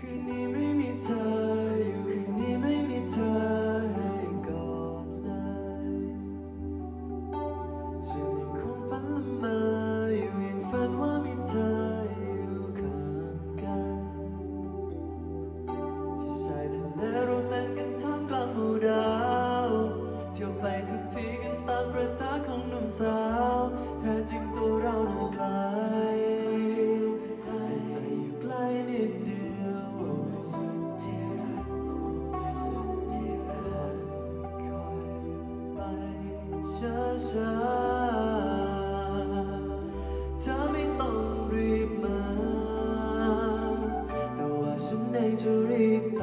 คืนนี้ไม่มีเธอ ช้เธอไม่ต้องรีบมา แต่ว่าฉันเองจะรีบไป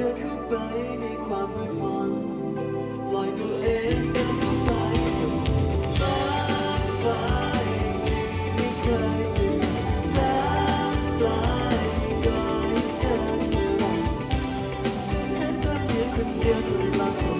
ดินเข้าไปในความมืดมนลอยตัวเองเข้าไปจนแสงไฟที่ไม่เคยจะแสงปลายก็ยเจอเจอฉันแค่เธอเพียงนเดียวจนหลัง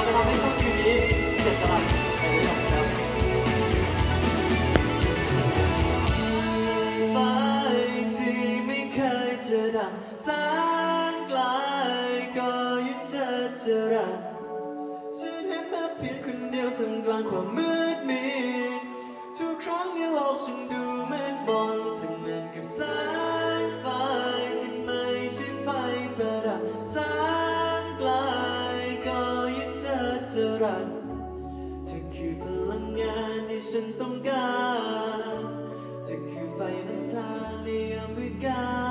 ราจะทำให้คู่คิวนี้เสร็จสลับไปได้อย่ครับฟาที่ไม่เคยจะดังสนไกลก็ยังเจอจะรักฉันเห็นนับเพียงคนเดียวทำกลางความมืดมิดทุกครั้งที่โลกฉันดูเมืดมนทั้งนั้นกับแสงะรักเธอคือพลังงานที่ฉันต้องการเธอคือไฟน้ำตาในยามวิกาล